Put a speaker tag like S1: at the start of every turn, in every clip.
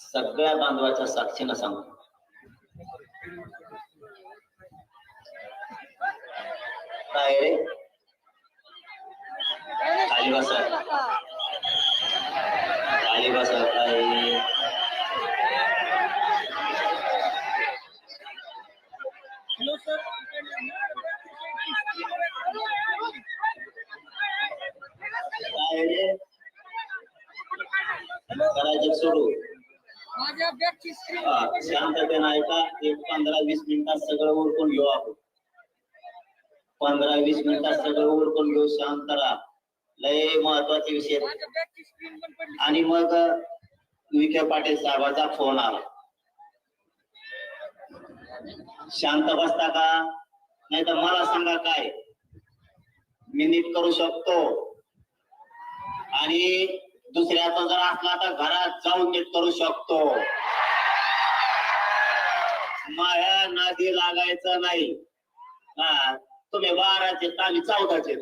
S1: सगळ्या बांधवाच्या साक्षीनं सांगतो काय रे? कालिबासा कालिबासा काय काय रे? सोडू
S2: माझ्या बॅगची स्क्रीन
S1: हा, शांततेनं ऐका एक पंधरा वीस मिनिटात सगळं उरकून घेऊ आपण. पंधरा वीस मिनिटात सगळं उरकून घेऊ शांत राहा. लय महत्त्वाचे विषय आणि मग विखे पाटील साहेबाचा फोन आला. शांत बसता का? नाही तर मला सांगा काय? मी नीट करू शकतो. आणि दुसऱ्याचा जर असला तर घरात जाऊन नीट करू शकतो. माया नादी लागायचं नाही. हा तुम्ही बाराचे तर आम्ही चौदाचे.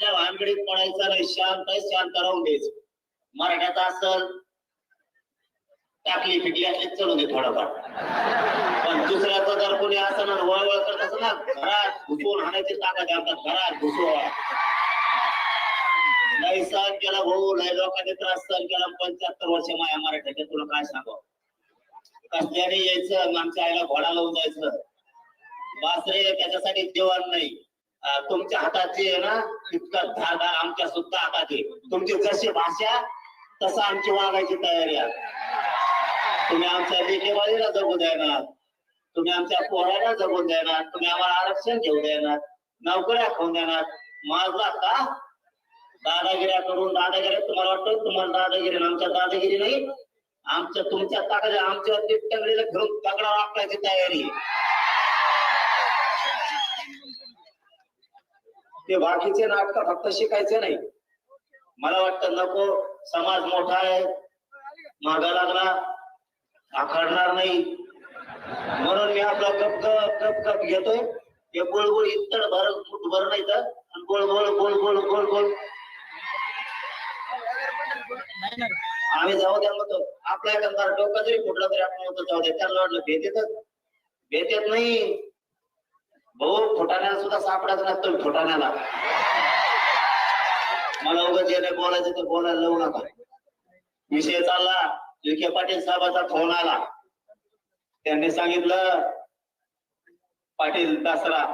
S1: त्या भानगडीत पडायचं नाही शांत शांत राहून द्यायचं मराठ्याचा असल टाकली पिकली असली चढू दे थोडंफार. पण दुसऱ्याचं जर कोणी असं ना वळवळ करत असं ना घरात घुसून हाणायची ताकद आहे घरात घुसवा नाही सहन केला भाऊ नाही लोकांनी त्रास सहन केला. पंच्याहत्तर वर्ष माया मराठ्याच्या तुला काय सांगावं कसल्याने यायचं? आमच्या आईला घोडा लावून जायचं. बासरे त्याच्यासाठी जेवण नाही. तुमच्या हाताची आहे ना इतकं धारदार आमच्या सुद्धा हातात आहे. तुमची जशी भाषा तसं आमची वागायची तयारी आहे. तुम्ही आमच्या लेखेबाजीला जगू देणार. तुम्ही आमच्या पोराला जगून देणार. तुम्ही आम्हाला आरक्षण घेऊ देणार. नोकऱ्या खाऊन देणार. माझा का दादागिऱ्या करून तुम्हाला वाटतं? तुम्हाला दादागिरी आमच्या दादागिरी नाही. आमच्या तुमच्या ताकद आमच्या तगडीला घेऊन तगडा वापरायची तयारी. ते बाकीचे नाटक फक्त शिकायचे नाही. मला वाटतं नको समाज मोठा आहे मागा लागला आखडणार नाही. म्हणून मी आपला कप कप कप कप घेतोय. हे गोळगोळ इतड भर भर नाही तर गोळ गोळ गोळ गोळ गोळ गोळ आम्ही जाऊ द्या म्हणतो. आपला एखादा डोकं जरी फुटलं तरी आपण म्हणतो जाऊ द्या त्यांना वाटलं भेट येतात भेट येत नाही. भाऊ फुटाण्याला सुद्धा सापडायचं नसतं फुटाण्याला. मला उगाच जे नाही बोलायचं ते बोलायला लावू नका. विषय चालला. विखे पाटील साहेबाचा फोन आला. त्यांनी सांगितलं पाटील दसरा.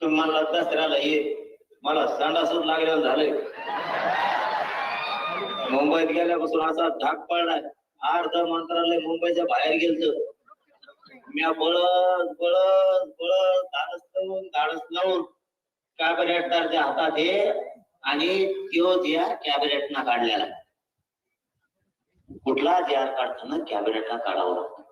S1: तुम्ही म्हणला दसऱ्याला ये. मला संडासून लागलेलं झालंय. मुंबईत गेल्यापासून असा धाक पडलाय. अर्ध मंत्रालय मुंबईच्या बाहेर गेलत. मी बळत बळत बळत धाडस लावून धाडस लावून कॅबिनेटदारच्या हातात हे आणि त्यो त्या कॅबिनेटना काढलेला. कुठला ध्यार काढताना कॅबिनेटला काढावं लागतं.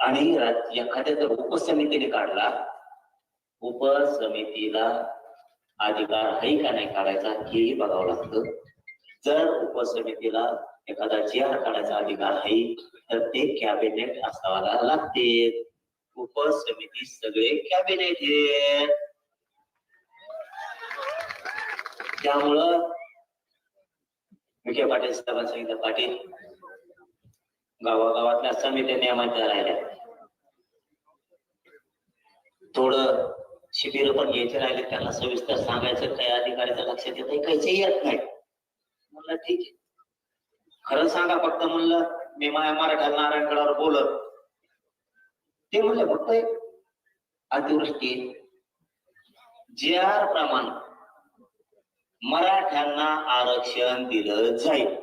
S1: आणि एखाद्या जर उपसमितीने काढला. उपसमितीला अधिकार आहे का नाही काढायचा हेही बघावं लागतं. जर उपसमितीला एखादा जी आर काढायचा अधिकार आहे तर ते कॅबिनेट असावाला लागते. उपसमिती सगळे कॅबिनेट. हे त्यामुळं विखे पाटील साहेबांनी सांगितलं पाटील गावागावातल्या समित्या नियमांच्या राहिल्या. थोडं शिबिर पण घ्यायचे राहिले त्यांना सविस्तर सांगायचं काही लक्ष लक्षात येत काहीच येत नाही. म्हणलं ठीक आहे. खरं सांगा फक्त म्हणलं मी माया मराठा नारायणगडावर बोलत. ते म्हणले फक्त एक अतिवृष्टी जे आर प्रमाण मराठ्यांना आरक्षण दिलं जाईल.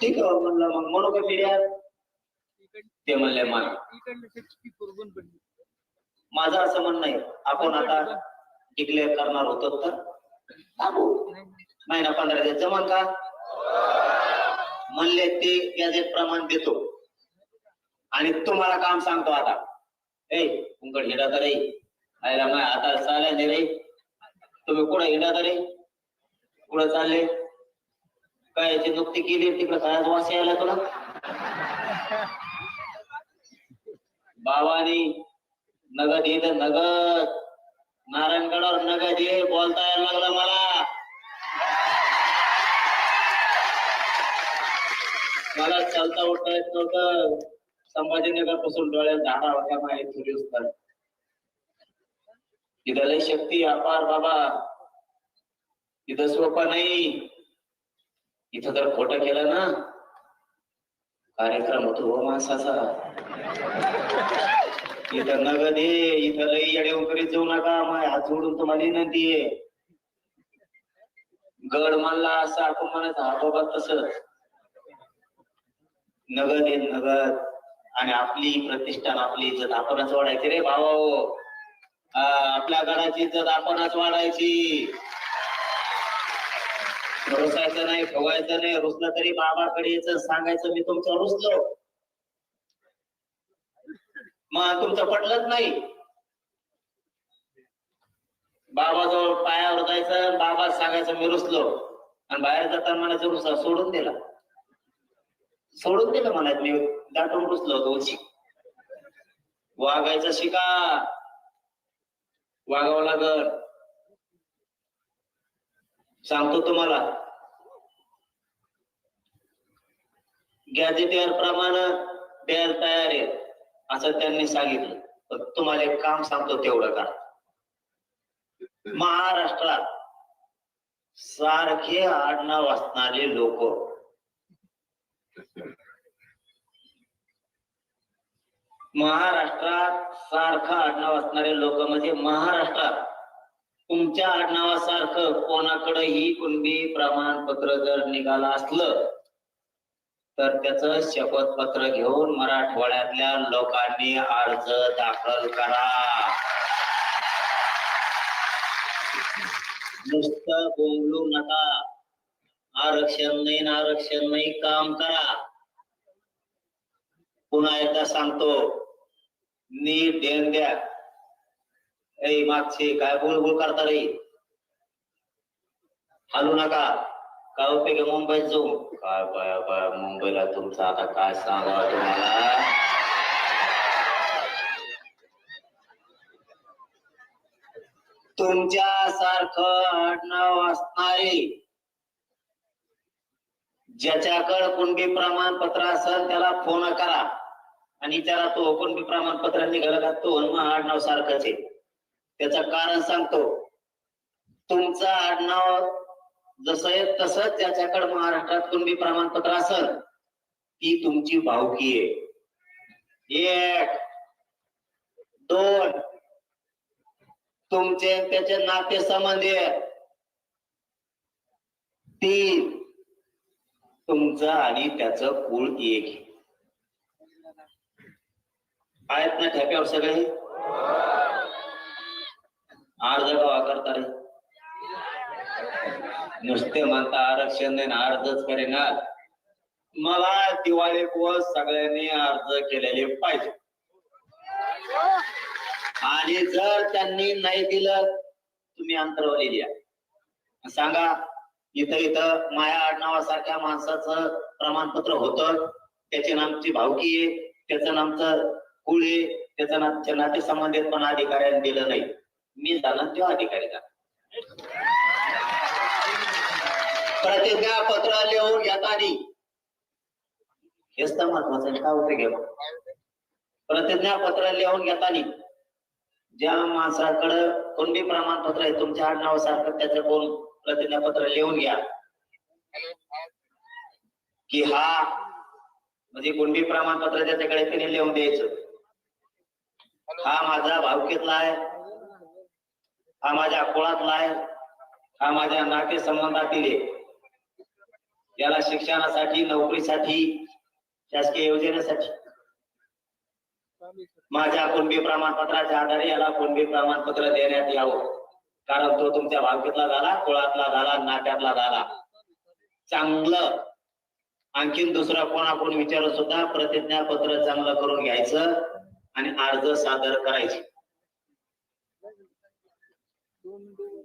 S1: ठीक आहे म्हणलं मग म्हणू का मीडिया ते म्हणले मला माझं असं म्हणणं आहे. आपण आता डिक्लेअर करणार होतो तर. महिना पंधरा दिवस जमान का? म्हणले ते गॅजेट प्रमाण देतो. आणि तुम्हाला काम सांगतो आता. ए तुमकड हिडा रे. आयला माय आता चालय नाही रे. तुम्ही कुठं हिडा रे? कुठं चालले? काय याची नुकती केली? तिकडे काय वास यायला तुला? बाबानी नगद येत नगद नारायणगडावर ये बोलता यायला लागलं मला. मला चालता उठता येत नव्हतं. संभाजीनगरपासून डोळ्यात झाडा होत्या माहीत सूर्यस्तर इथं लय शक्ती अपार बाबा. इथं सोपं नाही. इथं जर खोट केलं ना कार्यक्रम होतो हो माणसाचा. इथं नगद ये इथं लई येडे वगैरे जाऊ नका हात जोडून तुम्हाला विनंती आहे. गड मानला असं आपण म्हणायचं हा बाबा तस नगद आहे नगद. आणि आपली प्रतिष्ठान आपली इज्जत आपणच वाढायची रे भावा हो. आपल्या गडाची इज्जत आपणच वाढायची. रुसायचं नाही फवायचं नाही रुसलं तरी बाबाकडे यायचं सांगायचं मी तुमचं रुसलो. मग तुमचं पटलंच नाही. बाबाजवळ पायावर जायचं बाबा सांगायचं मी रुसलो. आणि बाहेर जाताना म्हणायचं रुसा सोडून दिला. सोडून दिलं म्हणायचं मी दाटून रुसलो होतो वागायचं शिका वागावं लागल. सांगतो तुम्हाला. गॅजेटियर प्रमाणे द्यायला तयार आहे असं त्यांनी सांगितलं. पण तुम्हाला एक काम सांगतो तेवढं का? महाराष्ट्रात सारखे आडनाव असणारे लोक महाराष्ट्रात सारखा आडनाव असणारे लोक म्हणजे महाराष्ट्रात तुमच्या आडनावासारखं कोणाकडेही कुणबी प्रमाणपत्र जर निघालं असलं तर त्याचं शपथपत्र घेऊन मराठवाड्यातल्या लोकांनी अर्ज दाखल करा. नुसतं बोंबलू नका. आरक्षण नाही आरक्षण नाही काम करा. पुन्हा एकदा सांगतो नीट देण द्या. ए मागचे काय बुळबुळ करता रे? हलू नका. काय उपयोग आहे मुंबईत जाऊन काय बाया बाया मुंबईला तुमचं आता काय सांगावं तुम्हाला? तुमच्या सारखं आडनाव असणारे ज्याच्याकडे कुणबी प्रमाणपत्र असेल त्याला फोन करा. आणि त्याला तो कुणबी प्रमाणपत्र निघालं का तो मग आडनाव सारखंच आहे. त्याचं कारण सांगतो. तुमचं आडनाव जसं आहे तसंच त्याच्याकडे महाराष्ट्रात कुणबी प्रमाणपत्र असल ती तुमची भावकी आहे. एक दोन तुमचे त्याचे नाते संबंधी तीन तुमचं आणि त्याच कुळ एक आहेत ना ठेप्यावर सगळे? अर्ज गवा करता रे. नुसते म्हणता आरक्षण नाही ना अर्जच करेना मला दिवाळी दिवस सगळ्यांनी अर्ज केलेले पाहिजे. आणि जर त्यांनी नाही दिलं तुम्ही अंतरवली द्या सांगा इथं इथं माया आडनावासारख्या माणसाचं प्रमाणपत्र होतं. त्याची नामची भावकी आहे त्याचं नामचं कुळ आहे त्याचं नाते संबंधित पण अधिकाऱ्यांनी दिलं नाही. मी जाणार तो अधिकारी प्रतिज्ञापत्र लिहून घेताना हेच तर महत्वाचं काय उपयोग आहे? प्रतिज्ञापत्र लिहून घेताना ज्या माणसाकडं कोणती प्रमाणपत्र आहे तुमच्या आडनावासारखं त्याचं कोण प्रतिज्ञापत्र लिहून घ्या. की हा म्हणजे कोणती प्रमाणपत्र त्याच्याकडे त्याने लिहून द्यायचं. हा माझा भावकीतला आहे. हा माझ्या कुळातला आहे. हा माझ्या नातेसंबंधातील आहे. याला शिक्षणासाठी नोकरीसाठी शासकीय योजनेसाठी. माझ्या कुणबी प्रमाणपत्राच्या आधारे याला कुणबी प्रमाणपत्र देण्यात यावं. कारण तो तुमच्या भावकीतला झाला कुळातला झाला नाट्यातला झाला. चांगलं. आणखीन दुसरा कोणाकोण विचारून सुद्धा प्रतिज्ञापत्र चांगलं करून घ्यायचं आणि अर्ज सादर करायचे.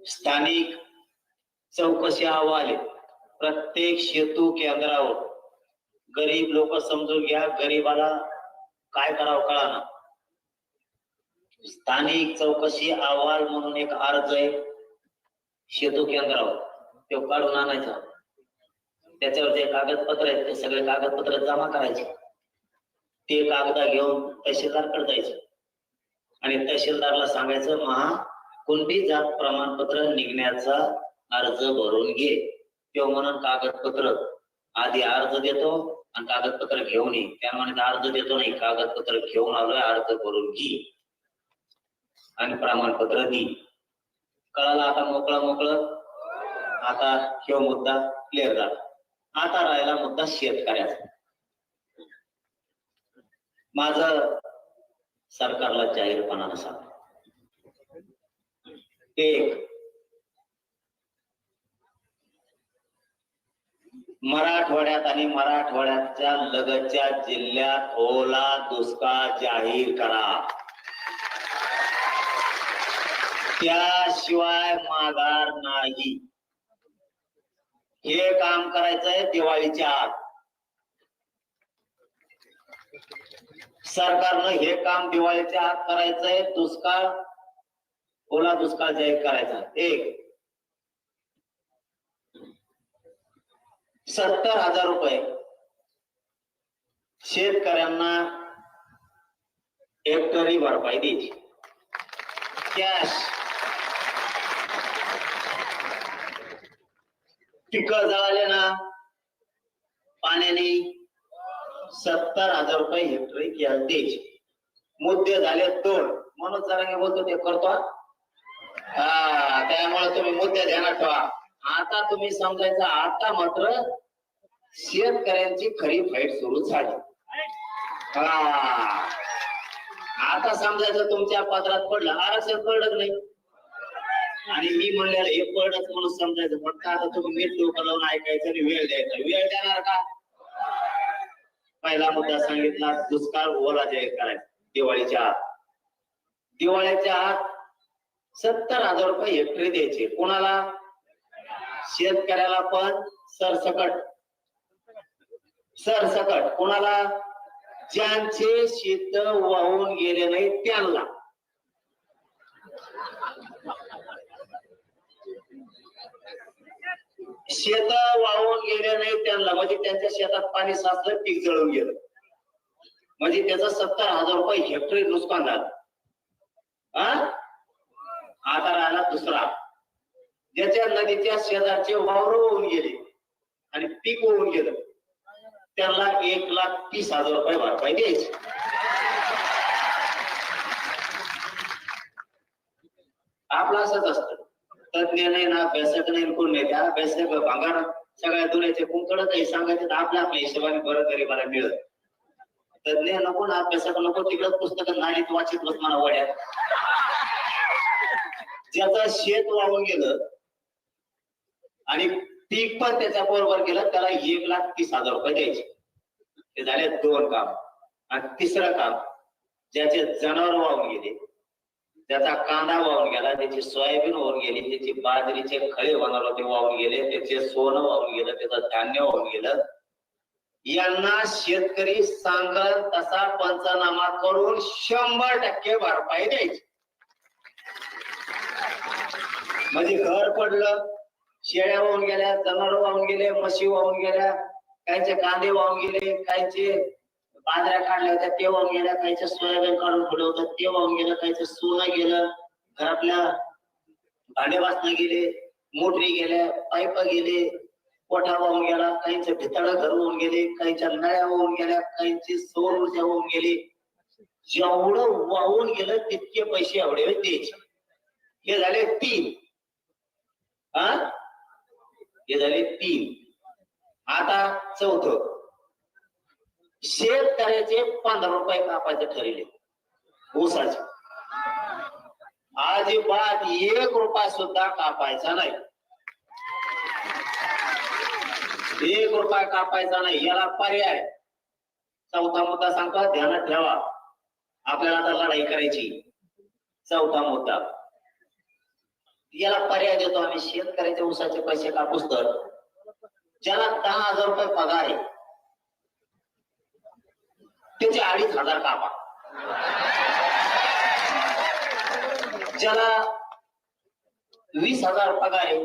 S1: स्थानिक चौकशी अहवाल प्रत्येक शेतू केंद्रावर. गरीब लोक समजून घ्या गरीबाला काय करावं कळा स्थानिक चौकशी अहवाल म्हणून एक अर्ज आहे शेतू केंद्रावर. तो काढून आणायचा. त्याच्यावर जे कागदपत्र आहेत ते सगळे कागदपत्र जमा करायचे. ते कागदा घेऊन तहसीलदारकडे जायचे. आणि तहसीलदारला सांगायचं महा कोणती जात प्रमाणपत्र निघण्याचा अर्ज भरून घे. किंवा म्हणून कागदपत्र आधी अर्ज देतो आणि कागदपत्र घेऊन ये. त्या म्हणत अर्ज देतो नाही कागदपत्र घेऊन आलोय अर्ज भरून घे. आणि प्रमाणपत्र दे. कळाला आता मोकळा मोकळं? आता ह्यो मुद्दा क्लिअर झाला. आता राहिला मुद्दा शेतकऱ्याचा. माझ सरकारला जाहीरपणानं सांग. एक. मराठवाड्यात आणि मराठवाड्याच्या लगतच्या जिल्ह्यात ओला दुष्काळ जाहीर करा. त्याशिवाय माघार नाही. हे काम करायचंय दिवाळीच्या आत. सरकारनं हे काम दिवाळीच्या आत करायचंय दुष्काळ ओला दुष्काळ जाहीर करायचा एक. सत्तर हजार रुपये. शेतकऱ्यांना हेक्टरी भरपाई द्यायची. कॅश पिक जळाले ना पाण्याने सत्तर हजार रुपये हेक्टरी कॅश द्यायची. मुद्दे झाले दोन म्हणून जरा बोलतो ते करतो त्यामुळे तुम्ही मुद्दे ध्यानात ठेवा. आता तुम्ही समजायचं आता मात्र शेतकऱ्यांची खरी फाईट सुरू झाली. हा. आता समजायचं तुमच्या पत्रात पडलं आरक्षण पडत नाही. आणि मी म्हणलेलं हे पडत म्हणून समजायचं. फक्त आता तुम्ही मीठ डोकं लावून ऐकायचं आणि वेळ द्यायचा. वेळ देणार का? पहिला मुद्दा सांगितला दुष्काळ ओला जाहीर करायचा. दिवाळीच्या आत. दिवाळीच्या आत सत्तर हजार रुपये हेक्टरी द्यायचे. कोणाला? शेतकऱ्याला पण सरसकट. सरसकट. कोणाला? ज्यांचे शेत वाहून गेले नाही त्यांना. शेत वाहून गेले नाही त्यांना. म्हणजे त्यांच्या शेतात पाणी साचलं पीक जळून गेलं. म्हणजे त्याचं सत्तर हजार रुपये हेक्टरी नुकसान झालं. हा आता राहिला दुसरा. ज्याच्या नदीच्या शेजारचे वावर होऊन गेले आणि पीक होऊन गेलं. त्याला एक लाख तीस हजार रुपये भरपाई द्यायची. आपलं असंच असत. तज्ञ नाही ना अभ्यासक नाही कोण नाही त्या अभ्यासक भांगार सगळ्या दुनियाचे कुंकड काही सांगायचे तर आपल्या आपल्या हिशोबाने बरं तरी मला मिळत तज्ञ नको ना अभ्यासक नको तिकडं पुस्तक नाणीत वाचित बस मला वड्यात ज्याचं शेत वाहून गेलं आणि पीक पण त्याच्या बरोबर गेलं त्याला एक लाख तीस हजार रुपये द्यायचे. ते झाले दोन काम. आणि तिसरं काम ज्याचे जनावर वाहून गेले त्याचा कांदा वाहून गेला त्याची सोयाबीन वाहून गेली त्याची बाजरीचे खळे होणार होते वाहून गेले त्याचे सोनं वाहून गेलं त्याचं धान्य वाहून गेलं. यांना शेतकरी सांगत तसा पंचनामा करून शंभर टक्के भरपाई द्यायची. म्हणजे घर पडलं शेळ्या वाहून गेल्या जनावर वाहून गेले म्हशी वाहून गेल्या काहींचे कांदे वाहून गेले काहींचे बाजऱ्या काढल्या होत्या ते वाहून गेल्या काहीचे सोयाबीन काढून पुढे होतं ते वाहून गेलं काहीचं सोनं गेलं घरातल्या भांडे वाचणं गेले मोटरी गेल्या पाईप गेले कोठा वाहून गेला काहींचे भितळ घर होऊन गेले काहीच्या नळ्या वाहून गेल्या काहींची सौर ऊर्जा होऊन गेली. जेवढं वाहून गेलं तितके पैसे एवढे द्यायचे हे झाले तीन. हा हे झाले तीन. आता चौथ. शेतकऱ्याचे पंधरा रुपये कापायचे ठरले. ऊसाचे. अजिबात एक रुपया सुद्धा कापायचा नाही. एक रुपया कापायचा नाही. याला पर्याय. चौथा मुद्दा सांगतो. ध्यानात ठेवा. आपल्याला आता लढाई करायची. चौथा मुद्दा. याला पर्याय देतो आम्ही. शेतकऱ्याच्या ऊसाचे पैसे कापूस तर. ज्याला दहा हजार रुपये पगार आहे त्याचे अडीच हजार कापा. ज्याला वीस हजार पगार आहे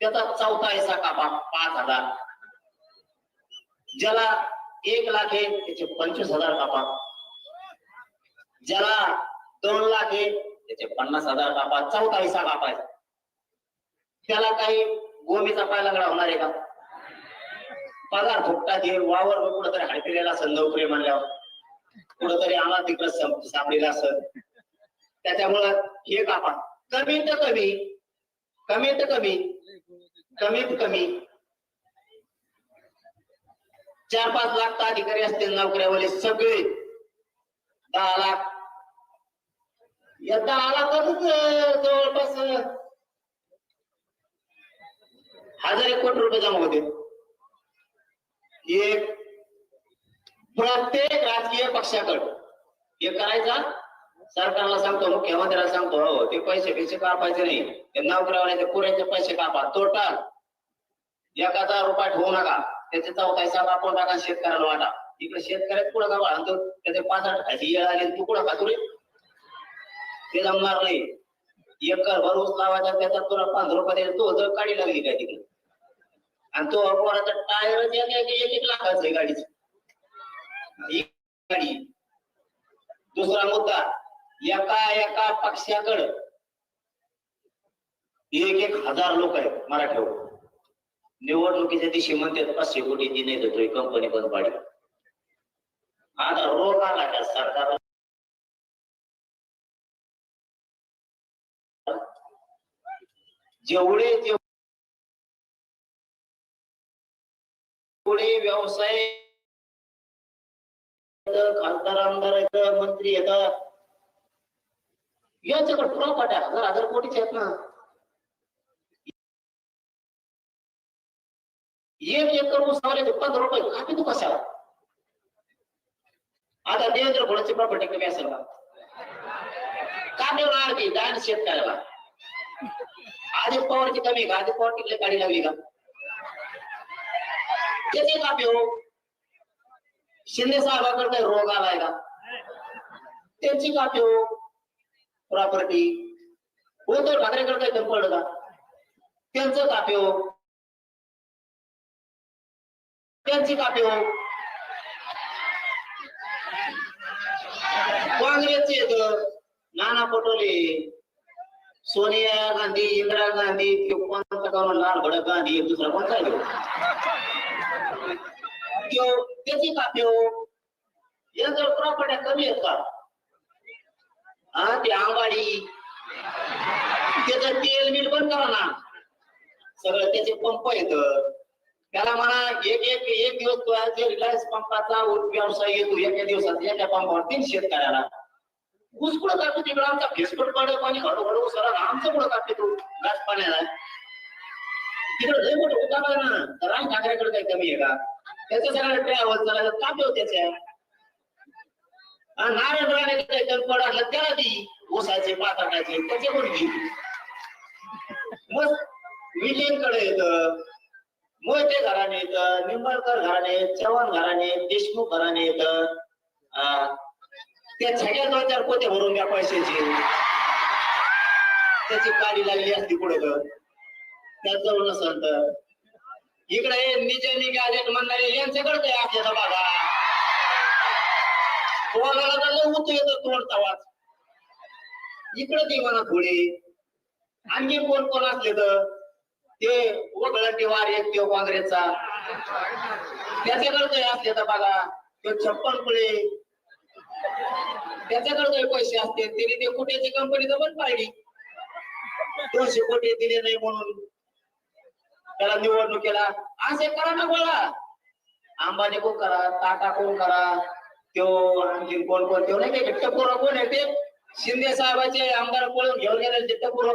S1: त्याचा चौथा हिस्सा कापा पाच हजार. ज्याला एक लाख आहे त्याचे पंचवीस हजार कापा. ज्याला दोन लाख आहे त्याचे पन्नास हजार कापा चौथा हिस्सा कापायचा त्याला काही गोमीचा पाय लंगडा होणार आहे का? पगार फुकटा दे वावर कुठंतरी हडकलेला असेल नोकरी म्हणल्यावर. कुठंतरी आला तिकडं सं- असत त्याच्यामुळं हे कापा. कमीत कमी. कमीत कमी. कमीत कमी. चार पाच लाख अधिकारी असतील नोकऱ्यावाले सगळे. दहा लाख एकदा आला तरच जवळपास हजार एक कोटी रुपये जमा होते. एक प्रत्येक राजकीय पक्षाकडे हे करायचा सरकारला सांगतो मुख्यमंत्र्याला सांगतो हो ते पैसे पैसे कापायचे नाही. ते नोकऱ्यावाल्याचे पुऱ्याचे पैसे कापा. टोटल एक हजार रुपये ठेवू नका. त्याचे चौथा हिसाब आपण टाका शेतकऱ्याला वाटा. इकडे शेतकऱ्यात पुढे का वाढतो त्याचे पाच आठ खायची येळ आली तू कुठं खातो रे? ते जमणार नाही एकर भर ऊस लावायचा त्याच्यात तुला पंधरा रुपये तो जर गाडी लागली काय तिकडे? आणि तो अपवाराचा टायर एक एक एक लाखाचं आहे गाडीचं. गाडी. दुसरा मुद्दा एका एका पक्षाकडं एक एक हजार लोक आहेत मराठ्यावर. निवडणुकीच्या दिवशी म्हणतात पाचशे कोटी ती नाही देतोय कंपनी बंद पाडली. आता रोग आला का सरकार? जेवढे जेवढे व्यवसाय खासदार आमदार आहेत मंत्री येतात याच्याकडे प्रॉपर्टी हजार हजार कोटीचे आहेत ना एक एकर ऊस लावले पंधरा रुपये कापी तू कशाला आता देवेंद्र फडणवीसची प्रॉपर्टी कमी असेल का काढून आणली दान शेतकऱ्याला आधी पवारची कमी का आधी पवार टिकले गाडी लावली का? त्याचे कापी हो शिंदे साहेबाकडे काही रोग आलाय का? त्यांची कापी हो प्रॉपर्टी उद्धव ठाकरेकडे काही कमी पडलं का? त्यांचं कापी हो त्यांची कापी हो काँग्रेसचे येत. नाना पटोले. सोनिया गांधी इंदिरा गांधी ते कोणता का लाल भडक गांधी एक दुसरा कोणता आहे त्याची का हो. हे जर प्रॉपर्ट्या कमी आहेत का? हा ते आंबाडी. त्याचं तेल मीठ बंद करा ना. सगळं त्याचे पंप येत त्याला म्हणा एक एक एक दिवस तो रिलायन्स पंपाचा व्यवसाय येतो. एका दिवसात एका पंपावर तीन शेतकऱ्याला. ऊस कुठं कापतो तिकडं आमचा फेसबुककडे पाणी हळूहळू सर आमचं कुठं कापते तो घास पाण्याला. तिकडे लय मोठं होता ना. राम ठाकरेकडे काही कमी आहे का? त्याचं सगळं ट्रॅव्हल चालायचं कापे त्याच्या. आणि नारायण राणे काही कमी पडलं त्याला ती ऊसाचे पाताटाचे त्याचे कोण घे मग विजयकडे येतं मोहिते घराने येतं निंबाळकर घराने चव्हाण घराने देशमुख घराने येतं ते त्या दोन चार पोते भरून द्या पैशाचे? त्याची गाडी लागली असती पुढे. तर त्यात जाऊन नसल तर. इकडे हे निजे निघाले म्हणणारे यांच्याकडे काय आपल्याला बघा कोणाला तर लय उतू येतं तोंड तवाच. इकडे ते म्हणा थोडे आणखी कोण कोण असले तर? ते वगळटी वार एक तो काँग्रेसचा. त्याच्याकडे करतोय असले तर बघा तो छप्पन पुळे त्याच्याकडे काही पैसे असते तिने ते कुठेची कंपनी तर पण पाहिली. दोनशे कोटी दिले नाही म्हणून. त्याला निवडणुकीला असे करा ना बोला अंबानी कोण करा टाटा कोण करा त्यो आणखी कोण कोण त्यो नाही का टपोरा कोण आहे ते? शिंदे साहेबाचे आमदार पळून घेऊन गेले ते टपोर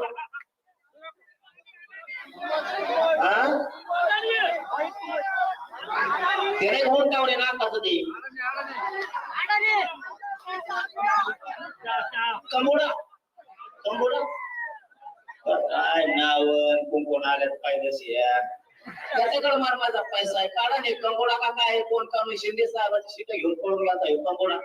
S1: ते होऊन टावले ना कसं ते. कंबोडा कंबोडा काय नाव कोण आल्यात पाहिजे त्याच्याकडे मार माझा पैसा आहे. काढा नाही कंबोडा का काय कोण काढून शिंदे साहेबाची सीट घेऊन पळून गेला कंबोडा